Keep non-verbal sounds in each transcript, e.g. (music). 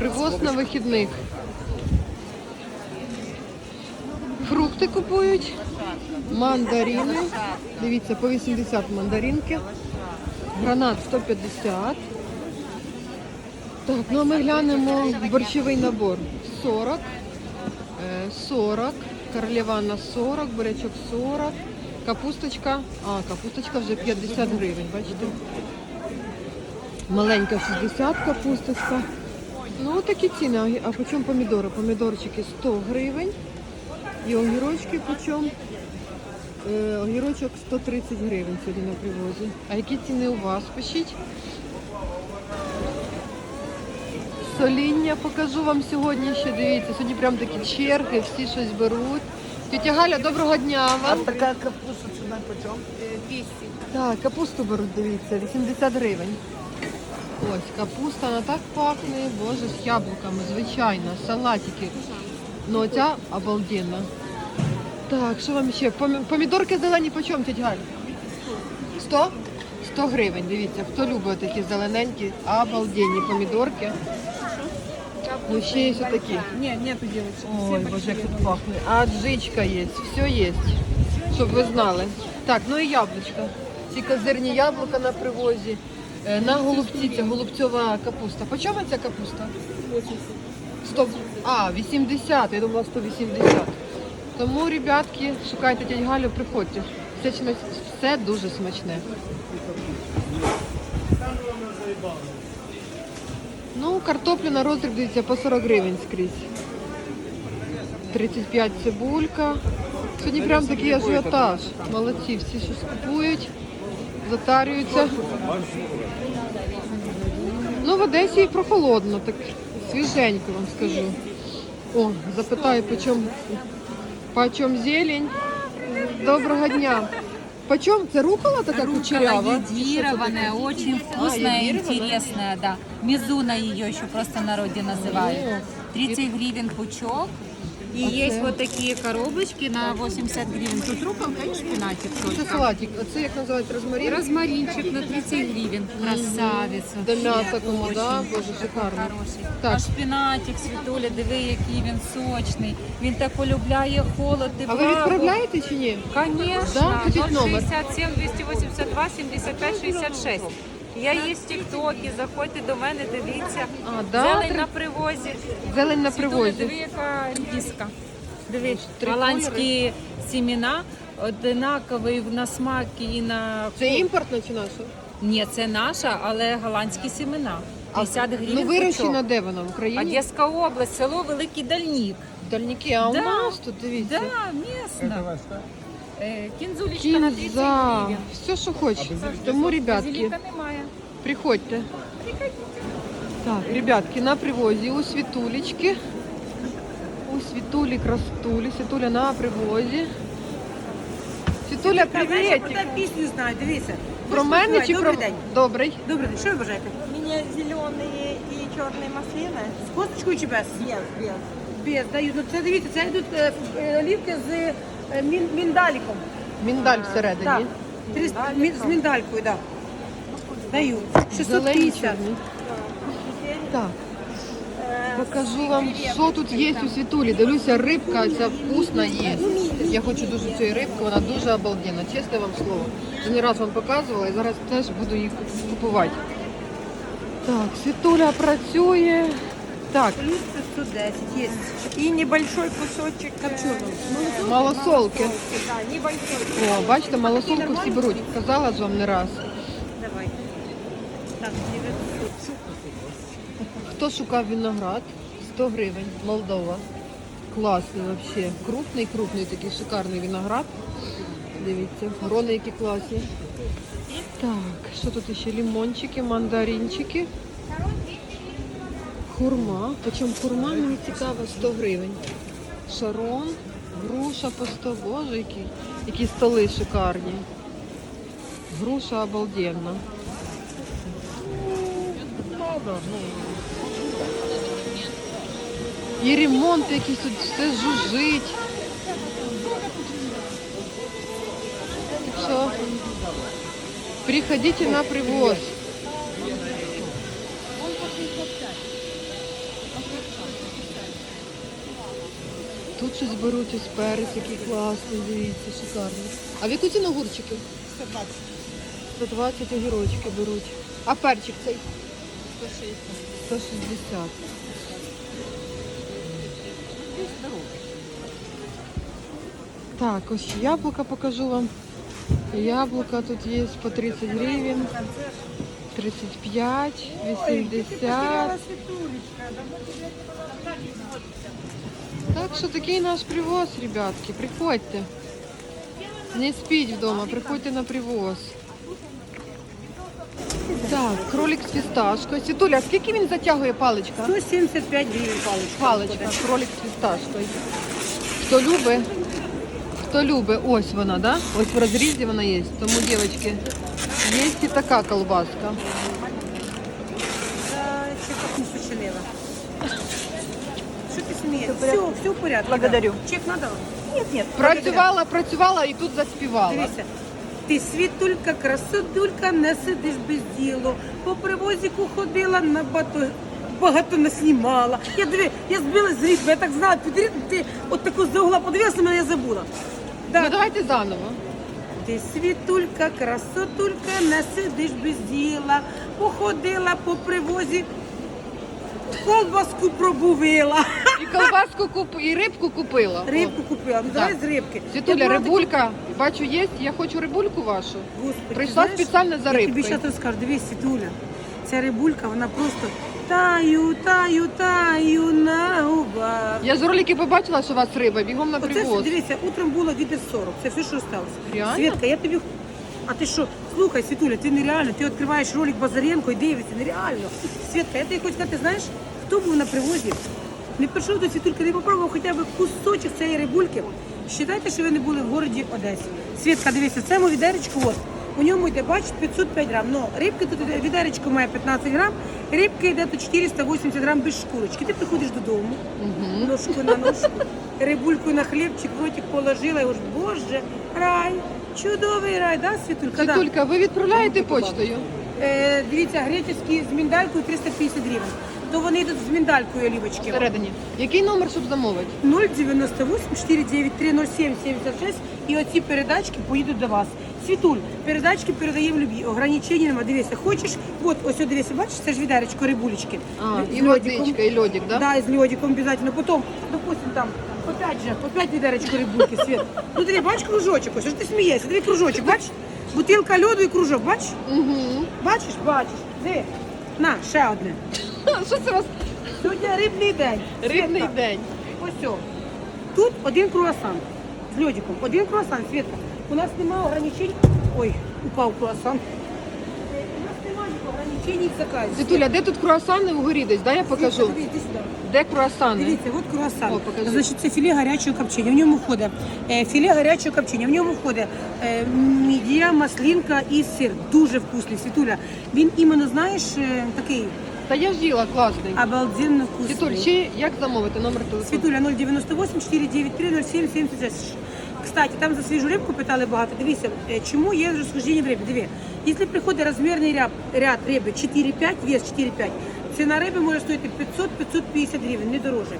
Привоз на вихідних. Фрукти купують. Мандарини. Дивіться, по 80 мандаринки. Гранат 150. Так, ну а ми глянемо борщовий набор. 40. е, 40. Королевана 40, бурячок 40. Капусточка. А, капусточка вже 50 гривень, бачите? Маленька 60 капусточка. Ну, такі ціни. А- А по чому помідори? Помідорчики 100 гривень. І огірочки по чому? Е, огірочок 130 гривень сьогодні на привозі. А які ціни у вас? Пишіть. Соління покажу вам сьогодні ще. Дивіться, сьогодні прям такі черги, всі щось беруть. Тетя Галя, доброго дня А вам. така капуста ціна почем? 200. Так, капусту беруть, дивіться, 80 гривень. Ось капуста, вона так пахне, боже, з яблуками, звичайно, салатики. Ну, ця обалденна. Так, що вам ще? Помідорки зелені по чому, тетя Галь? 100? 100 гривень, дивіться, хто любить такі зелененькі, обалденні помідорки. Ну, ще є такі. Нет, нету девочек. Ой, боже, як тут пахне. А джичка є, все є. Щоб ви знали. Так, ну і яблучка. Ці козирні яблука на привозі. Е, На голубці це голубцьова капуста. По чому ця капуста? 100. А, 80, я думала 180. Тому, ребятки, шукайте тять Галю, приходьте. Все, все дуже смачне. Ну, картоплю на роздріб дивіться по 40 гривень скрізь. 35 цибулька. Сьогодні прям такий ажіотаж. Молодці, всі щось купують, затарюються. Ну, в Одесі і прохолодно, так свіженько вам скажу. О, запитаю, по чому, зелень. Доброго дня. По чому? Це рукола така кучерява? Йодированная, очень вкусная, интересная, да. Мизуна ее еще просто в народе называют. 30 гривен пучок. И А есть це? вот такие коробочки на 80 гривен. Тут руколка и шпинатик Це только. салатик. А це як називається розмарин? Розмаринчик на 30 гривен. Красавица. До вообще. м'яса кому, да? Боже, шикарно. Хороший. Так. А шпинатик, світуля, диви, який він сочний. Він так полюбляє холод, А ви відправляєте чи ні? Конечно. Да? Хотіть номер? 067 282 75 66. Я є в Тіктокі, заходьте до мене, дивіться. А, да? Зелень на привозі. Зелень на привозі. Диви, яка редиска. Диви, Голландські сімена одинакові на смак і на Це імпортна чи наша? Ні, це наша, але голландські сімена. 50 гривень. Ну вирощена де вона? В Україні? Одеська область, село Великий Дальнік. Дальники, а у Да. нас тут дивіться. Да, місно. Е, Кінзулечка на 30 Кінза, гривень. все, що хочете. Тому, ребятки, Базиліка. приходьте. Так, ребятки, на привозі у Світулечки. У Світулі Крастулі. Світуля на привозі. Світуля, привіт! пісню знаю, дивіться. Про мене чи про... Добрий день. Добрий. Добрий день, що ви бажаєте? Мне зеленые и черные маслины. З косточкою чи без? Без, без. Без, даю. Ну, це дивіться, це йдуть е, е, олівки з е, мін, міндаліком. Міндаль всередині. Так. Тріс- мін- з міндалькою, так. Да. Даю. Зелені 650. Так. Покажу вам, що тут є у світулі. Дивлюся, рибка ця вкусна є. Я хочу дуже цієї рибки, вона дуже обалденна, чесне вам слово. Вже не раз вам показувала і зараз теж буду її купувати. Так, світуля працює. Так, Плюс 110 є. И небольшой кусочек э, малосолки. Да, небольшой. О, бачите, малосолку всі беруть. Казала ж вам не раз. Давай. Так, 900. Хто шукав виноград? 100 гривень, Молдова. Класний взагалі. Крупний, крупний такий шикарний виноград. Дивіться, грони які класні. Так, що тут ще? Лимончики, мандаринчики. Хурма. Почому хурма мені цікаво 100 гривень. Шарон, груша по 100, боже, які, які столи шикарні. Груша обалденна правда? Ну... І ремонт якийсь тут все жужить. Так що приходите на привоз. Тут щось беруть із перець, який класний, дивіться, шикарний. А в яку ціну огурчики? 120. 120 огірочки беруть. А перчик цей? 160. 160. Так, ось яблука покажу вам. Яблука тут є по 30 гривень, 35, 80. Так що такий наш привоз, ребятки. Приходьте. Не спіть вдома, приходьте на привоз. Так, кролик з фісташкою. Світуля, скільки він затягує паличка? 175 гривень паличка. Паличка, кролик з фісташкою. Хто любить, хто любить, ось вона, да? Ось в розрізі вона є. Тому, дівчатки, є і така колбаска. Ще капусту чинила. Що ти смієш? Все, все в порядку. Благодарю. Чек надала? Нет, нет. Працювала, працювала і тут заспівала. Дивися. Ти світулька, красотулька, не сидиш без ділу. По привозіку ходила на. Багато наснімала. Я диви, я збилась з ритму, я так знала, під ритм ти от таку за угла подивилася мене, я забула. Да. Ну давайте заново. Ти світулька, красотулька, не сидиш без діла. Походила по привозі, колбаску пробувила. І колбаску куп... і рибку купила. Рибку купила. Ну давай з рибки. Світуля, була рибулька, бачу, є. Я хочу рибульку вашу. Господи, Прийшла знаєш, спеціально за Я тобі рибкою. зараз розкажу, дивись, Світуля. Ця рибулька, вона просто таю, таю, таю на губах. Я з ролики побачила, що у вас риба, бігом на Оце привоз. дивіться, утром було від 40. Це все, що сталося. Реально? Світка, я тобі. А ти що, слухай, Світуля, ти нереально, ти відкриваєш ролик Базаренко і дивишся, нереально. Світка, я тобі хочу сказати, знаєш, хто був на привозі? Не прийшов до Світульки, не попробував хоча б кусочок цієї рибульки. Считайте, що ви не були в городі Одесі. Світка, дивися, це моє відеречко, от. У ньому йде, бачиш, 505 грам. Ну, рибки тут іде- відеречко має 15 грам, рибки йде тут 480 грам без шкурочки. Ти приходиш додому, ножку на ножку, рибульку на хлібчик, ротик положила і говориш, боже, рай, чудовий рай, да, Світулька? Да. Світулька, ви відправляєте почтою? Е, дивіться, греческий з міндалькою 350 гривень. То вони йдуть з міндалькою олівочки. Всередині. Який номер, щоб замовити? 098 493 07 76 і оці передачки поїдуть до вас. Світуль, передачки передаємо любі. Ограничення нема. Дивися, хочеш, от ось о, дивися, бачиш, це ж відеречко рибулечки. А, З і льодиком. водичка, і льодик, да? Да, з льодиком обязательно. Потім, допустим, там, опять же, опять відеречко рибульки, Свет. Ну, диви, бачиш кружочок, ось, що ж ти смієшся? Диви кружочок, бачиш? Бутилка льоду і кружок, бачиш? Угу. Бачиш, бачиш. Диви. На, ще одне. (laughs) Що це у вас? Сьогодні рибний день. Рибний Світка. день. Ось о. Тут один круасан з льодиком. Один круасан, Світка. У нас немає ограничень. Ой, упав круасан. У нас немає ограничень в заказі. Світуля, де тут круасани вгорі десь? Да, я покажу. Світка, дивись, іди сюди. Де круасани? Дивіться, от круасан. О, покажи. Значить, це філе гарячого копчення. В ньому входить е, філе гарячого копчення. В ньому входить е, мідія, маслінка і сир. Дуже вкусний, Світуля. Він іменно, знаєш, е, такий Та я ж їла, класний. обалденно вкусний. Світуль, ще як замовити номер телефону? Світуля 098 493 07 76. Кстати, там за свіжу рибку питали багато. Дивіться, е, чому є розхождення в рибі? Диві, якщо приходить розмірний ряд, ряд риби 4-5, вес 4-5, ціна риби може стоїти 500-550 гривень, не дороже.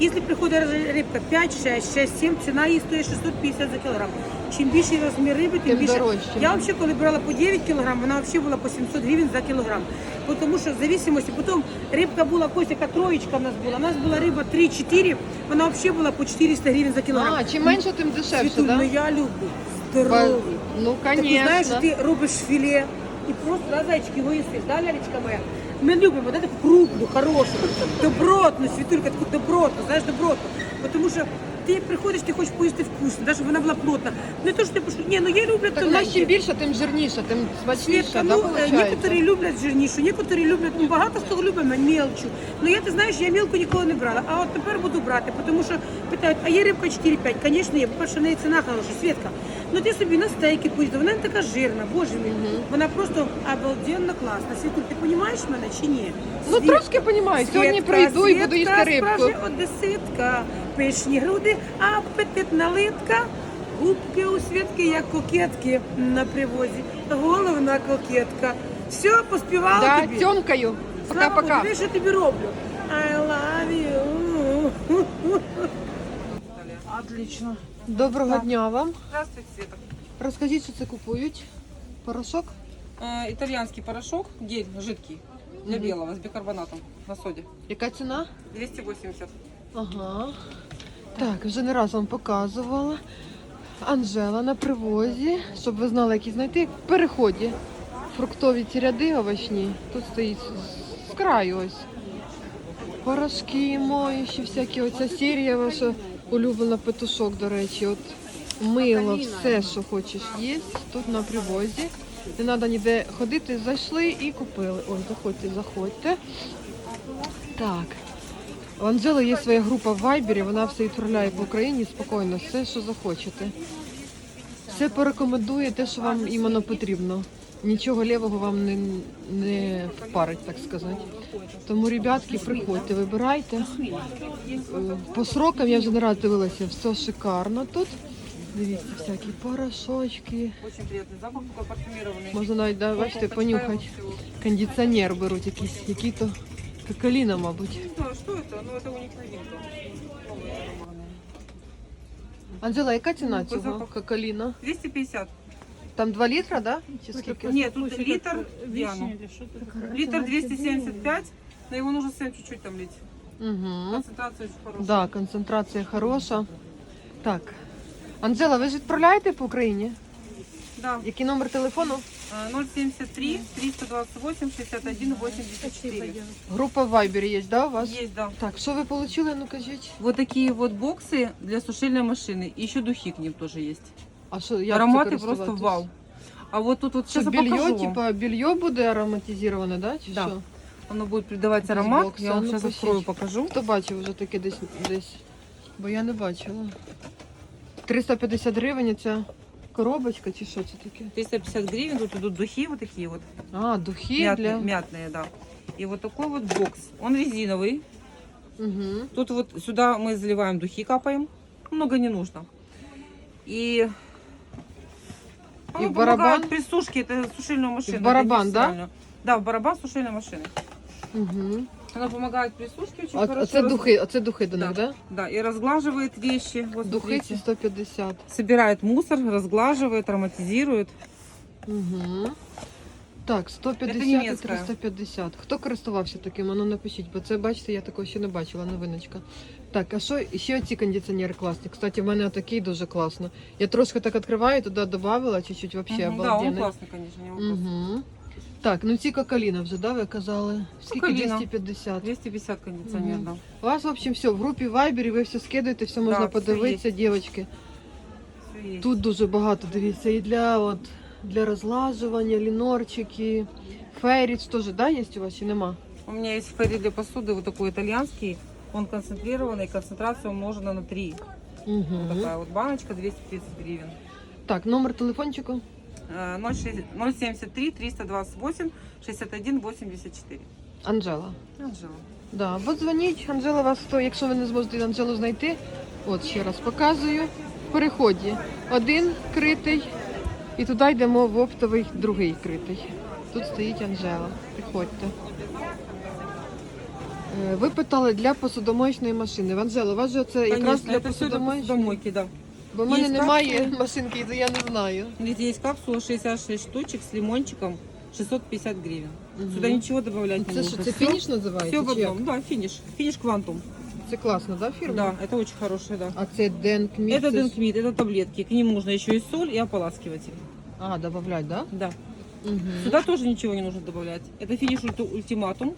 Якщо приходить рибка 5, 6, 6, 7, ціна її стоїть 650 за кілограм. Чим більший розмір риби, тим, Тим більше. дорожче. Я взагалі, коли брала по 9 кілограм, вона взагалі була по 700 гривень за кілограм. Бо Тому що в зависимості, потім рибка була ось яка троєчка в нас була. У нас була риба 3-4, вона взагалі була по 400 гривень за кілограм. А, чим менше, тим дешевше, Світуль, да? ну я люблю здоровий. Ну, Таку, знаєш, конечно. ти робиш філе і просто да, зайчики його їсиш, да, лялечка моя? Ми любимо да, таку крупну, хорошу, добротну, світулька, таку добротну, знаєш, добротну. Тому що ти приходиш, ти хочеш поїсти вкусно, щоб вона була плотна. Не то, що ти пишу, ні, ну я люблю Так вона чим тоненькі. більше, тим жирніше, тим смачніше, Світка, да, ну, е, некоторі люблять жирнішу, некоторі люблять, ну, багато хто любить мелчу. Ну, я, ти знаєш, я мілку ніколи не брала, а от тепер буду брати, тому що питають, а є рибка 4-5? Звісно, є, по-перше, в неї ціна хороша, Світка. Ну, ти собі на стейки поїздила, вона не така жирна, боже мій. Вона просто обалденно класна. Світуль, ти розумієш мене чи ні? Ну, Світ- трошки понімаю. Сьогодні Світка, прийду і буду Світка, їсти рибку. справжня одеситка, пишні груди, а апетитна литка. Губки у Світки, як кокетки на привозі. Головна кокетка. Все, поспівала Да, тобі. тьомкаю. Слава Пока-пока. диви, що тобі роблю. I love you. Отлично. Доброго дня вам. Здравствуйте, Света. Розкажіть, що це купують? Порошок? Э, итальянский порошок, гель жидкий, для белого, с бикарбонатом на соде. Яка ціна? 280. Ага. Так, вже не раз вам показувала. Анжела на привозі, щоб ви знали, які знайти. В переході. Фруктові ці ряди овочні. Тут стоїть з- краю ось. Порошки моющі, всякі. Оця серія ваша улюблена петушок, до речі. От мило, все, що хочеш, є тут на привозі. Не треба ніде ходити, зайшли і купили. Ой, заходьте, заходьте. Так. У Анжели є своя група в Вайбері, вона все відправляє по Україні спокійно, все, що захочете. Все порекомендує те, що вам іменно потрібно. Нічого лівого вам не, не впарить, так сказати. Тому, ребятки, приходьте, вибирайте. Е, По срокам я вже не раз дивилася, все шикарно тут. Дивіться, всякі порошочки. Можна навіть, да, бачите, понюхати. Кондиціонер беруть якийсь, який то кокаліна, мабуть. Не знаю, что это, но это у них новинка. Новые ароматы. Анжела, яка ціна Ну, по цього запаху. кокаліна? 250. Там 2 літра, да? Чи скільки? Нет, тут литр, Диана. Литр 275, но его нужно совсем чуть-чуть там лить. Угу. Концентрация очень хорошая. Да, концентрація хороша. Так. Анжела, ви ж відправляєте по Україні? Да. Який номер телефону? Э, 073 328 61 84. Група в Вайбері є, да, у вас? Есть, да. Так, що ви отримали, ну кажіть? Вот такие вот боксы для сушильной машины. И еще духи к ним тоже есть. А що, як Ароматы це просто користуватись? вау. А вот тут вот Що, сейчас я белье, покажу вам. типа, белье буде ароматизоване, да? Чи Да. що? Оно будет придавать Без аромат. бокса, Я вам ну, сейчас пустіть. открою, покажу. Хто бачив вже таке десь десь? Бо я не бачила. 350 гривень ця коробочка чи що це таке? 350 гривен. Тут идут духи вот такие вот. А, духи Мятные, для. мятные, да. И вот такой вот бокс. Он резиновый. Угу. Тут вот сюда мы заливаем духи, капаем. Много не нужно. И... оно в барабан? помогает При сушке, это сушильная машина. в барабан, да? Да, в барабан сушильной машины. Угу. Она помогает при сушке очень А, хорошо. оце раз- духи, оце духи до них, Да. да? И разглаживает вещи. Вот Духи смотрите. 150. Собирает мусор, разглаживает, ароматизирует. Угу. Так, 150 Це і 350. Хто користувався таким? Ану напишіть, бо це, бачите, я такого ще не бачила, новиночка. Так, а що ще ці кондиціонери класні? Кстати, в мене отакий дуже класно. Я трошки так відкриваю, туди додавала чуть-чуть вообще Мгм, Да, он него классный. Угу. Так, ну ці кокаліна вже, да, ви казали? Скільки? Кокаліна. 250. 250 кондиционер, Мгм. да. У вас, в общем, все, в групі Viber, ви все скидаєте, все можна все подивитися, дівчатки. Всё есть. Тут дуже багато, дивіться, і для, от, для розлажування, лінорчики, фейріч теж, да, є у вас чи нема? У меня есть фейри для посуды, вот такой итальянский. Он концентрированный, концентрация умножена на 3. Угу. Такая вот баночка, 230 гривен. Так, номер телефончику. Э, 06 073 328 61 84. Анжела. Анжела. Да, от дзвоніть, Анжела вас то, якщо ви не зможете Анжелу знайти, от ще раз показую. В переході один критий, і туди йдемо в оптовий другий критий. Тут стоїть Анжела. Приходьте. Е, Ви питали для посудомоечної машини. Анжела, у вас же це якраз для посудомоечної? посудомойки, да. Бо в мене Є немає капсули. машинки, то я не знаю. Видите, есть капсула 66 штучек с лимончиком, 650 гривен. Мгм. Сюда ничего добавлять не Це нужно. що, це Всё- фініш називається? Все в чи як? одном, да, финиш. Финиш квантум. Це класно, да, фірма? Да, это очень хорошая, да. А це Денкміт? Это денкмит, это таблетки. К ним нужно еще и соль, и ополаскиватель. А, добавлять, да? Да. Угу. Сюда тоже ничего не нужно добавлять. Это финиш ульти- ультиматум.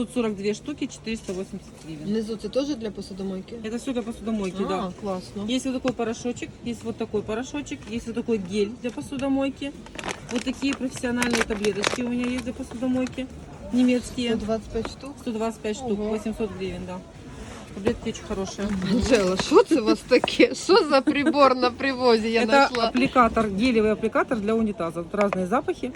Тут 42 штуки, 480 гривен. Внизу це теж для посудомойки? Это все для посудомойки, а, да. класно. Есть вот такой порошочек, есть вот такой порошочек, есть вот такой гель для посудомойки. Вот такие профессиональные таблеточки у меня есть для посудомойки. Немецкие. 125 штук. 125 штук, Ого. 800 гривен, да. Таблетки очень хорошие. Анжела, що це у вас таке? Що за прибор на привозі? Я Это знайшла. аппликатор, гелевый аппликатор для унитаза. Тут разные запахи.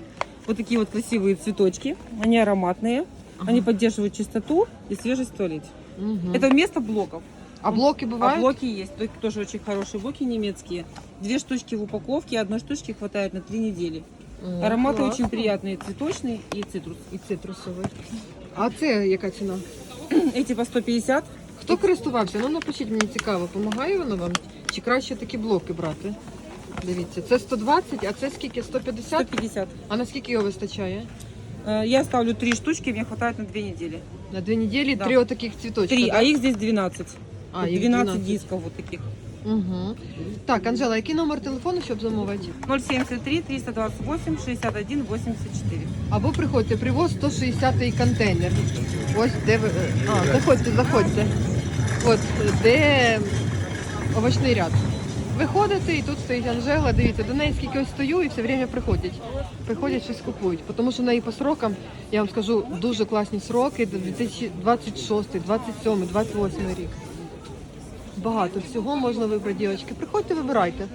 Вот такие вот красивые цветочки. Они ароматные. Они поддерживают чистоту и свежесть в туалете. Мгм. Это вместо блоков. А блоки А бувають? блоки есть. Тут тоже очень хорошие блоки немецкие. Две штучки в упаковке, одной штучки хватает на три недели. О, Ароматы класно. очень приятные, цветочный и цитрус. І цитрусовий. А це яка ціна? (clears throat) Эти по 150. Хто користувався? Ну напишіть, мені цікаво, допомагає воно вам? Чи краще такі блоки брати? Дивіться, це 120, а це скільки? 150? 150. А наскільки його вистачає? Э, Я ставлю три штучки, мне хватает на две недели. На дві неділі Да. три отаких цвіточка. Три, да? а их здесь 12. А, 12, 12. дисков вот таких. Угу. Так, Анжела, який номер телефону, щоб замовити? 073 328 61 84. Або приходьте, привоз 160-й контейнер. Ось де ви. А, заходьте, заходьте. От де овочний ряд. Виходите і тут стоїть Анжела, дивіться, до неї скільки ось стою і все время приходять. Приходять щось купують. Тому що в неї по срокам, я вам скажу, дуже класні сроки до 2026, 27, 28 рік. Багато всього можна вибрати, дівчатки. Приходьте, вибирайте.